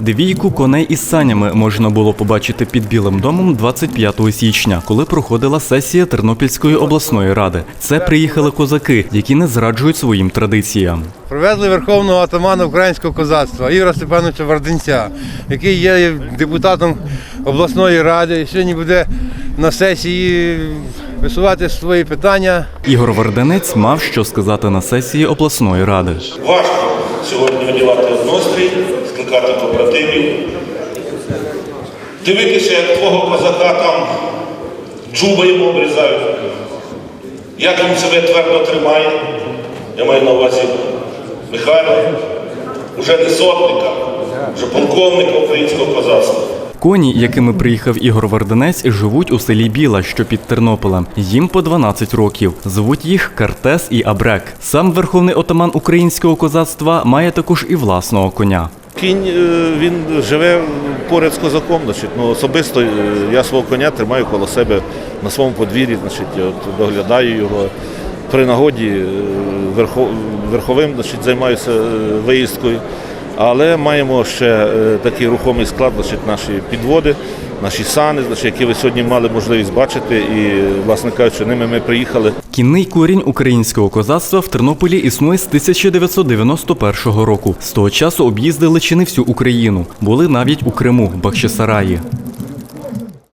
Двійку коней із санями можна було побачити під Білим домом 25 січня, коли проходила сесія Тернопільської обласної ради. Це приїхали козаки, які не зраджують своїм традиціям. Привезли верховного атамана українського козацтва Ігора Степановича Варденця, який є депутатом обласної ради і сьогодні буде на сесії висувати свої питання. Ігор Варденець мав що сказати на сесії обласної ради. Важко сьогодні одягати однострій, скликати побратимів. Дивитися, як твого козака там джуба йому обрізають, як він себе твердо тримає. Я маю на увазі Михайла, вже не сотника, вже полковника українського козацтва. Коні, якими приїхав Ігор Варденець, живуть у селі Біла, що під Тернополем. Їм по 12 років. Звуть їх Картес і Абрек. Сам верховний отаман українського козацтва має також і власного коня. Кінь е, він живе поряд з козаком. Значить, ну, особисто е, я свого коня тримаю коло себе на своєму подвір'ї, значить, от, доглядаю його. При нагоді е, верховим значить, займаюся виїздкою. Але маємо ще е, такий рухомий склад, значить, наші підводи, наші сани, значить, які ви сьогодні мали можливість бачити. І, власне кажучи, ними ми приїхали. Кінний корінь українського козацтва в Тернополі існує з 1991 року. З того часу об'їздили чи не всю Україну. Були навіть у Криму, Бахчисараї.